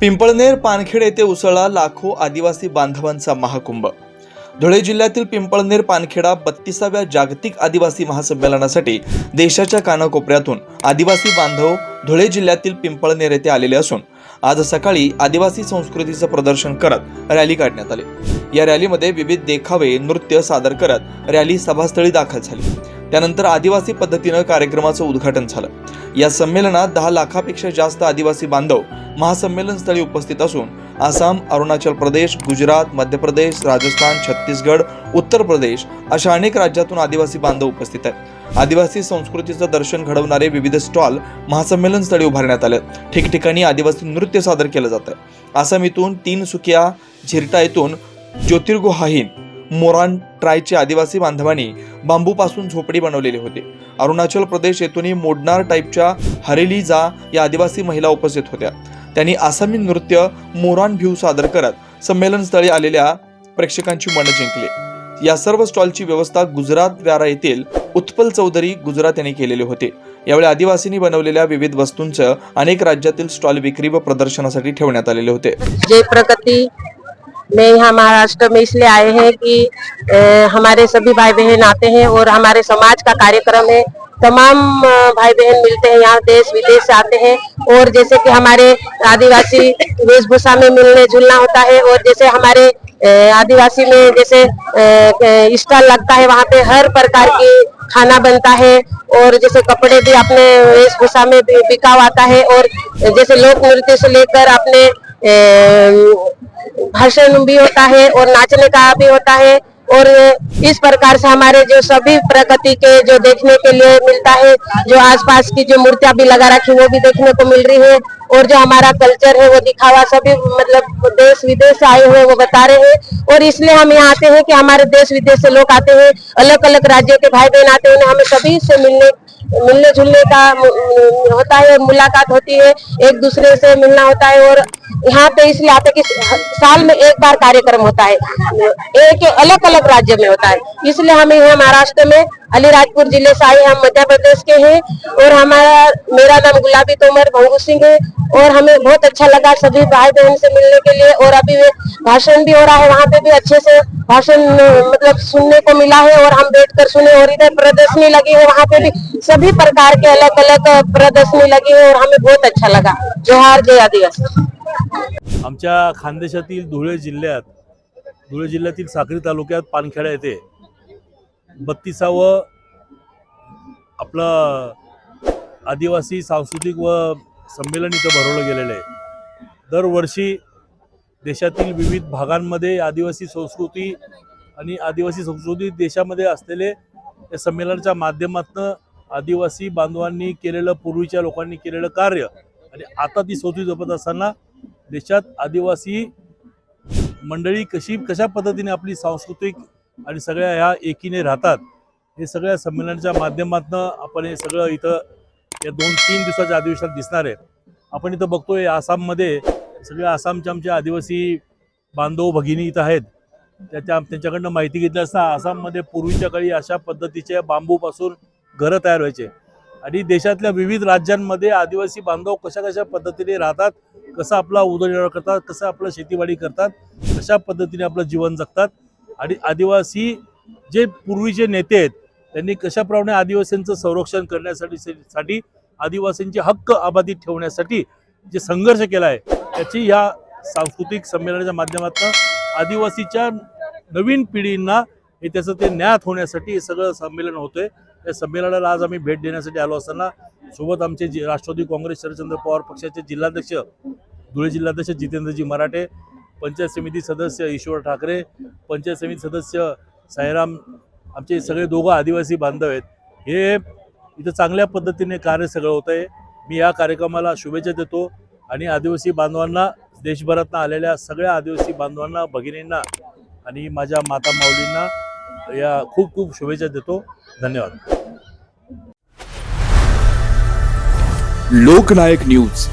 पिंपळनेर पानखेड येथे उसळला लाखो आदिवासी बांधवांचा महाकुंभ. धुळे जिल्ह्यातील पिंपळनेर पानखेडा बत्तीसाव्या जागतिक आदिवासी महासंमेलनासाठी देशाच्या कानाकोपऱ्यातून आदिवासी बांधव धुळे जिल्ह्यातील पिंपळनेर येथे आलेले असून आज सकाळी आदिवासी संस्कृतीचं प्रदर्शन करत रॅली काढण्यात आली. या रॅलीमध्ये विविध देखावे नृत्य सादर करत रॅली सभास्थळी दाखल झाली. त्यानंतर आदिवासी पद्धतीनं कार्यक्रमाचं उद्घाटन झालं. या संमेलनात दहा लाखापेक्षा जास्त आदिवासी बांधव महासंमेलन स्थळी उपस्थित असून आसाम अरुणाचल प्रदेश गुजरात मध्य प्रदेश राजस्थान छत्तीसगड उत्तर प्रदेश अशा अनेक राज्यातून आदिवासी बांधव उपस्थित आहेत. आदिवासी संस्कृतीचं दर्शन घडवणारे विविध स्टॉल महासंमेलन स्थळी उभारण्यात आले ठिकठिकाणी आदिवासी नृत्य सादर केलं जातं. आसाम इथून तीन सुकिया झिरटा येथून ज्योतिर्गुहाहीन मोरान ट्रायचे आदिवासी बांधवांनी बांबूपासून झोपडी बनवलेली होती. अरुणाचल प्रदेश येथूनही मोडनार टाईपच्या हरेलीजा या आदिवासी महिला उपस्थित होत्या. त्यांनी आसामी नृत्य मोरान भ्यू सादर करत संमेलनस्थळी आलेल्या प्रेक्षकांची मनं जिंकली. या सर्व स्टॉलची व्यवस्था गुजरात व्यारा येथील उत्पल चौधरी गुजरात यांनी केलेले होते. यावेळी आदिवासींनी बनवलेल्या विविध वस्तूंचं अनेक राज्यातील स्टॉल विक्री व प्रदर्शनासाठी ठेवण्यात आलेले होते. जय प्रगती में यहाँ महाराष्ट्र में इसलिए आए हैं कि अ, हमारे सभी भाई बहन आते हैं और हमारे समाज का कार्यक्रम है। तमाम भाई बहन मिलते हैं यहाँ देश विदेश से आते हैं और जैसे कि हमारे आदिवासी वेशभूषा में मिलने जुलना होता है और जैसे हमारे आदिवासी में जैसे स्टॉल लगता है वहाँ पे हर प्रकार की खाना बनता है और जैसे कपड़े भी अपने वेशभूषा में बिकाव आता है और जैसे लोक नृत्य से लेकर अपने भाषण भी होता है और नाचने का भी होता है और इस प्रकार से हमारे जो सभी प्रगति के जो देखने के लिए मिलता है, जो आसपास की जो मूर्तियाँ भी लगा रखी, वो भी देखने को मिल रही है और जो हमारा कल्चर है, वो दिखावा सभी मतलब देश विदेश से आए हुए वो बता रहे हैं और इसलिए हम यहाँ आते हैं कि हमारे देश विदेश से लोग आते हैं अलग अलग राज्यों के भाई बहन आते हैं हमें सभी से मिलने मिलने जुलने का होता है, मुलाकात होती है, एक दूसरे से मिलना होता है और यहाँ पे इसलिए आते कि साल में एक बार कार्यक्रम होता है। एक अलग अलग राज्य में होता है। इसलिए हम यहाँ महाराष्ट्र में, अलीराजपुर ज़िले से आए, हम मध्य प्रदेश के हैं और हमारा, मेरा नाम गुलाबी तोमर, भंगू सिंह है और हमें बहुत अच्छा लगा सभी भाई बहन से मिलने के लिए और अभी भाषण भी हो रहा है, वहाँ पे भी अच्छे से भाषण मतलब सुनने को मिला है और हम बैठ कर सुने और इधर प्रदर्शनी लगी है, वहाँ पे भी सभी प्रकार के अलग अलग प्रदर्शनी लगी है और हमें बहुत अच्छा लगा। जोहार, जय आदिवासी। आमच्या खानदेशातील धुळे जिल्ह्यात धुळे जिल्ह्यातील साक्री तालुक्यात पानखेडा येथे बत्तीसावं आपलं आदिवासी सांस्कृतिक व संमेलन इथं भरवलं गेलेलं आहे. दरवर्षी देशातील विविध भागांमध्ये आदिवासी संस्कृती आणि आदिवासी संस्कृती देशामध्ये असलेले या संमेलनाच्या माध्यमातून आदिवासी बांधवांनी केलेलं पूर्वीच्या लोकांनी केलेलं कार्य आणि आता ती संस्कृती जपत असताना देशात आदिवासी मंडळी कशी कशा पद्धतीने आपली सांस्कृतिक आणि सगळ्या ह्या एकीने राहतात हे सगळ्या संमेलनाच्या माध्यमातून आपण हे सगळं इथं या दोन तीन दिवसाच्या अधिवेशनात दिसणार आहे आपण इथं बघतोय आसाममध्ये सगळ्या आसामच्या आमच्या आदिवासी बांधव भगिनी इथं आहेत. त्याच्या त्यांच्याकडनं माहिती घेतली असता आसाममध्ये पूर्वीच्या काळी अशा पद्धतीचे बांबूपासून घरं तयार व्हायचे. आणि देशातल्या विविध राज्यांमध्ये आदिवासी बांधव कशा कशा पद्धतीने राहतात कसं आपला उदरनिर्वाह करतात कसं आपलं शेतीवाडी करतात कशा पद्धतीने आपलं जीवन जगतात आणि आदिवासी जे पूर्वीचे नेते आहेत त्यांनी कशाप्रमाणे आदिवासींचं संरक्षण करण्यासाठी साठी आदिवासींचे हक्क अबाधित ठेवण्यासाठी जे संघर्ष केला आहे त्याची ह्या सांस्कृतिक संमेलनाच्या माध्यमातून आदिवासीच्या नवीन पिढींना हे त्याचं ते ज्ञात होण्यासाठी हे सगळं संमेलन होतंय. या संमेलनाला आज आम्ही भेट देण्यासाठी आलो असताना सोबत आमचे जे राष्ट्रवादी काँग्रेस शरदचंद्र पवार पक्षाचे जिल्हाध्यक्ष धुळे जिल्हाध्यक्ष जितेंद्रजी मराठे पंचायत समिती सदस्य ईश्वर ठाकरे पंचायत समिती सदस्य साईराम आमचे सगळे दोघं आदिवासी बांधव आहेत. हे इथं चांगल्या पद्धतीने कार्य सगळं होतं आहे मी या कार्यक्रमाला शुभेच्छा देतो आणि आदिवासी बांधवांना देशभरातनं आलेल्या सगळ्या आदिवासी बांधवांना भगिनींना आणि माझ्या माता माऊलींना या खूप खूप शुभेच्छा देतो. धन्यवाद. लोकनायक न्यूज.